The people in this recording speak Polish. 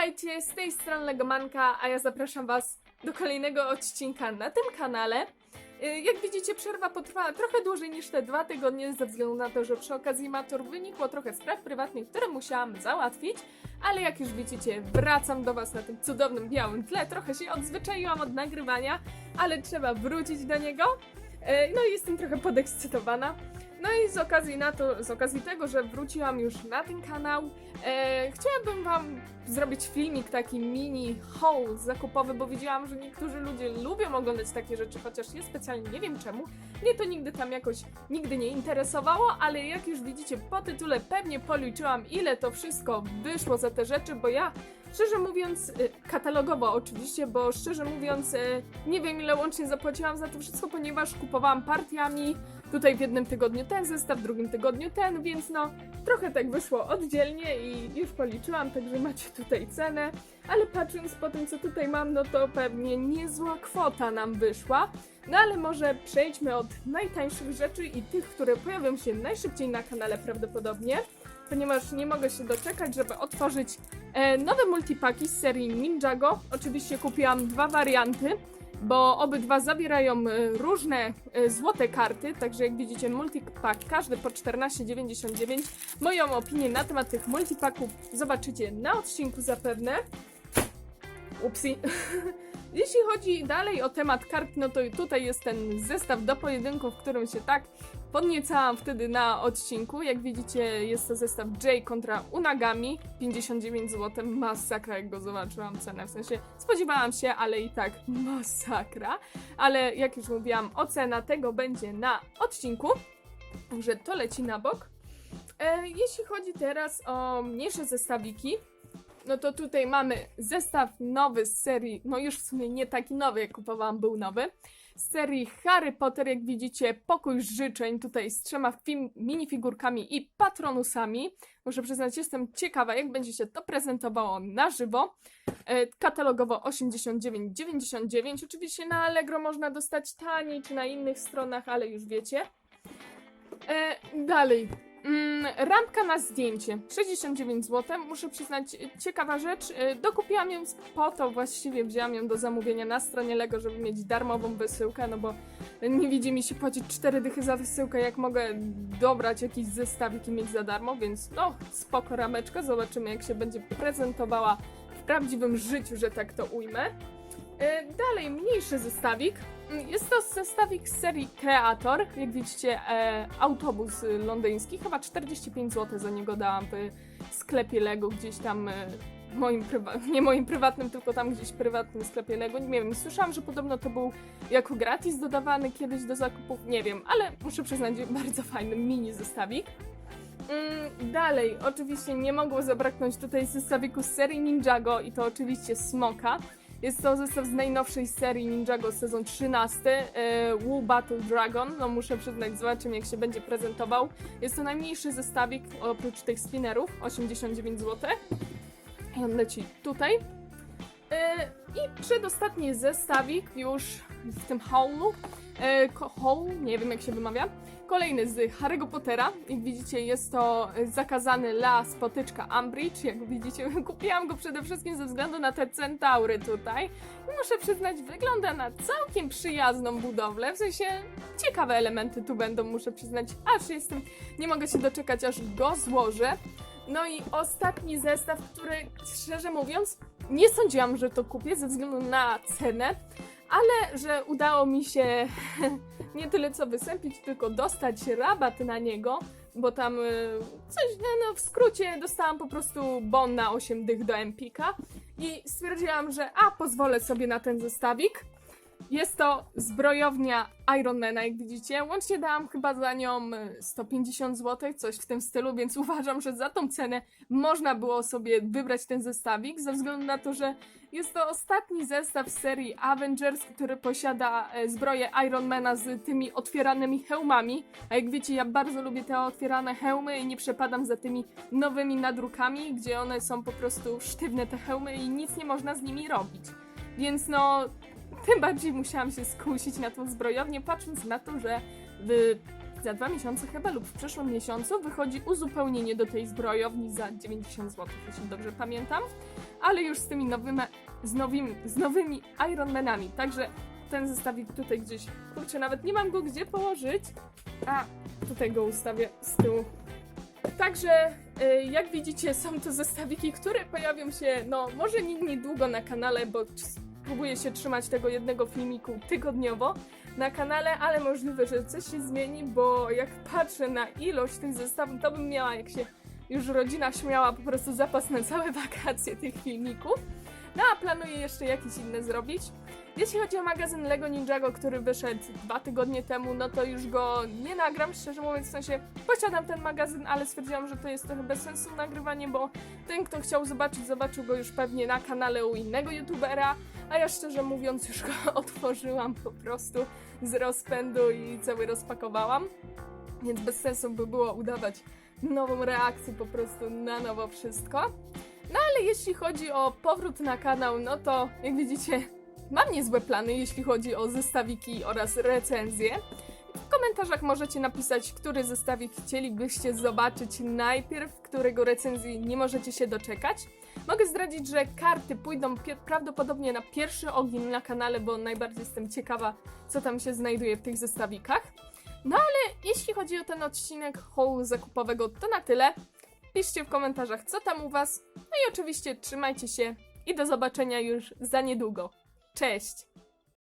Witajcie, z tej strony Legomanka, a ja zapraszam Was do kolejnego odcinka na tym kanale. Y, Jak widzicie, przerwa potrwała trochę dłużej niż te dwa tygodnie, ze względu na to, że przy okazji matur wynikło trochę spraw prywatnych, które musiałam załatwić, ale jak już widzicie, wracam do Was na tym cudownym białym tle. Trochę się odzwyczaiłam od nagrywania, ale trzeba wrócić do niego. Y, No i jestem trochę podekscytowana. No i z okazji na to, z okazji tego, że wróciłam już na ten kanał, e, chciałabym wam zrobić filmik taki mini haul zakupowy, bo widziałam, że niektórzy ludzie lubią oglądać takie rzeczy, chociaż ja specjalnie nie wiem czemu. Mnie to nigdy tam jakoś nigdy nie interesowało, ale jak już widzicie po tytule pewnie policzyłam ile to wszystko wyszło za te rzeczy, bo ja Szczerze mówiąc, y, katalogowo oczywiście, bo szczerze mówiąc, y, nie wiem ile łącznie zapłaciłam za to wszystko, ponieważ kupowałam partiami. Tutaj w jednym tygodniu ten zestaw, w drugim tygodniu ten, więc no trochę tak wyszło oddzielnie i już policzyłam, także macie tutaj cenę. Ale patrząc po tym, co tutaj mam, no to pewnie niezła kwota nam wyszła. No ale może przejdźmy od najtańszych rzeczy i tych, które pojawią się najszybciej na kanale prawdopodobnie ponieważ nie mogę się doczekać, żeby otworzyć e, nowe multipaki z serii Ninjago. Oczywiście kupiłam dwa warianty, bo obydwa zawierają e, różne e, złote karty, także jak widzicie multipak każdy po 14,99. Moją opinię na temat tych multipaków zobaczycie na odcinku zapewne. Upsi. Jeśli chodzi dalej o temat kart, no to tutaj jest ten zestaw do pojedynku, w którym się tak podniecałam wtedy na odcinku. Jak widzicie, jest to zestaw J kontra Unagami. 59 zł, masakra jak go zobaczyłam cenę. W sensie spodziewałam się, ale i tak masakra. Ale jak już mówiłam, ocena tego będzie na odcinku. Także to leci na bok. E, jeśli chodzi teraz o mniejsze zestawiki, no to tutaj mamy zestaw nowy z serii, no już w sumie nie taki nowy, jak kupowałam, był nowy. Z serii Harry Potter, jak widzicie, pokój życzeń tutaj z trzema minifigurkami i patronusami. Muszę przyznać, jestem ciekawa, jak będzie się to prezentowało na żywo. E, katalogowo 89,99. Oczywiście na Allegro można dostać taniej, czy na innych stronach, ale już wiecie. E, dalej. Mm, rampka na zdjęcie 69 zł. Muszę przyznać, ciekawa rzecz. E, Dokupiłam ją po to, właściwie wzięłam ją do zamówienia na stronie Lego, żeby mieć darmową wysyłkę, no bo nie widzi mi się płacić 4 dychy za wysyłkę, jak mogę dobrać jakiś zestawik i mieć za darmo, więc no spoko rameczka. Zobaczymy, jak się będzie prezentowała w prawdziwym życiu, że tak to ujmę. E, Dalej, mniejszy zestawik. Jest to zestawik z serii Kreator. Jak widzicie, e, autobus londyński. Chyba 45 zł za niego dałam w sklepie Lego, gdzieś tam e, moim nie moim prywatnym, tylko tam gdzieś prywatnym sklepie Lego. Nie wiem, słyszałam, że podobno to był jako gratis dodawany kiedyś do zakupów. Nie wiem, ale muszę przyznać, bardzo fajny mini zestawik. Mm, dalej, oczywiście nie mogło zabraknąć tutaj zestawiku z serii Ninjago i to oczywiście Smoka. Jest to zestaw z najnowszej serii Ninjago sezon 13, e, Wu Battle Dragon. No muszę przyznać, zobaczymy jak się będzie prezentował. Jest to najmniejszy zestawik oprócz tych spinnerów, 89 zł. I on leci tutaj. E, I przedostatni zestawik już w tym haulu. E, nie wiem jak się wymawia. Kolejny z Harry'ego Pottera. Jak widzicie, jest to zakazany las potyczka Umbridge. Jak widzicie, kupiłam go przede wszystkim ze względu na te centaury tutaj. I muszę przyznać, wygląda na całkiem przyjazną budowlę. W sensie ciekawe elementy tu będą, muszę przyznać. Aż jestem, nie mogę się doczekać, aż go złożę. No i ostatni zestaw, który szczerze mówiąc, nie sądziłam, że to kupię ze względu na cenę, ale że udało mi się nie tyle co wysępić, tylko dostać rabat na niego, bo tam y, coś, no, no w skrócie dostałam po prostu bon na 8 dych do Empika i stwierdziłam, że a, pozwolę sobie na ten zestawik. Jest to zbrojownia Ironmana, jak widzicie. Łącznie dałam chyba za nią y, 150 zł, coś w tym stylu, więc uważam, że za tą cenę można było sobie wybrać ten zestawik, ze względu na to, że jest to ostatni zestaw z serii Avengers, który posiada e, zbroję Ironmana z tymi otwieranymi hełmami. A jak wiecie, ja bardzo lubię te otwierane hełmy i nie przepadam za tymi nowymi nadrukami, gdzie one są po prostu sztywne te hełmy i nic nie można z nimi robić. Więc no, tym bardziej musiałam się skusić na tą zbrojownię, patrząc na to, że w, za dwa miesiące chyba lub w przyszłym miesiącu wychodzi uzupełnienie do tej zbrojowni za 90 zł, jeśli dobrze pamiętam. ale już z tymi nowymi, z nowymi, z nowymi Ironmanami. Także ten zestawik tutaj gdzieś, kurczę, nawet nie mam go gdzie położyć, a tutaj go ustawię z tyłu. Także, y, jak widzicie, są to zestawiki, które pojawią się, no, może nie niedługo na kanale, bo spróbuję się trzymać tego jednego filmiku tygodniowo na kanale, ale możliwe, że coś się zmieni, bo jak patrzę na ilość tych zestawów, to bym miała, jak się już rodzina śmiała, po prostu zapas na całe wakacje tych filmików. No a planuję jeszcze jakieś inne zrobić. Jeśli chodzi o magazyn Lego Ninjago, który wyszedł dwa tygodnie temu, no to już go nie nagram, szczerze mówiąc, w sensie posiadam ten magazyn, ale stwierdziłam, że to jest trochę bez sensu nagrywanie, bo ten, kto chciał zobaczyć, zobaczył go już pewnie na kanale u innego youtubera, a ja szczerze mówiąc już go otworzyłam po prostu z rozpędu i cały rozpakowałam, więc bez sensu by było udawać nową reakcję po prostu na nowo wszystko. No ale jeśli chodzi o powrót na kanał, no to jak widzicie, mam niezłe plany, jeśli chodzi o zestawiki oraz recenzje. W komentarzach możecie napisać, który zestawik chcielibyście zobaczyć najpierw, którego recenzji nie możecie się doczekać. Mogę zdradzić, że karty pójdą prawdopodobnie na pierwszy ogień na kanale, bo najbardziej jestem ciekawa, co tam się znajduje w tych zestawikach. No ale jeśli chodzi o ten odcinek haulu zakupowego, to na tyle. Piszcie w komentarzach, co tam u Was. No i oczywiście trzymajcie się i do zobaczenia już za niedługo. Cześć!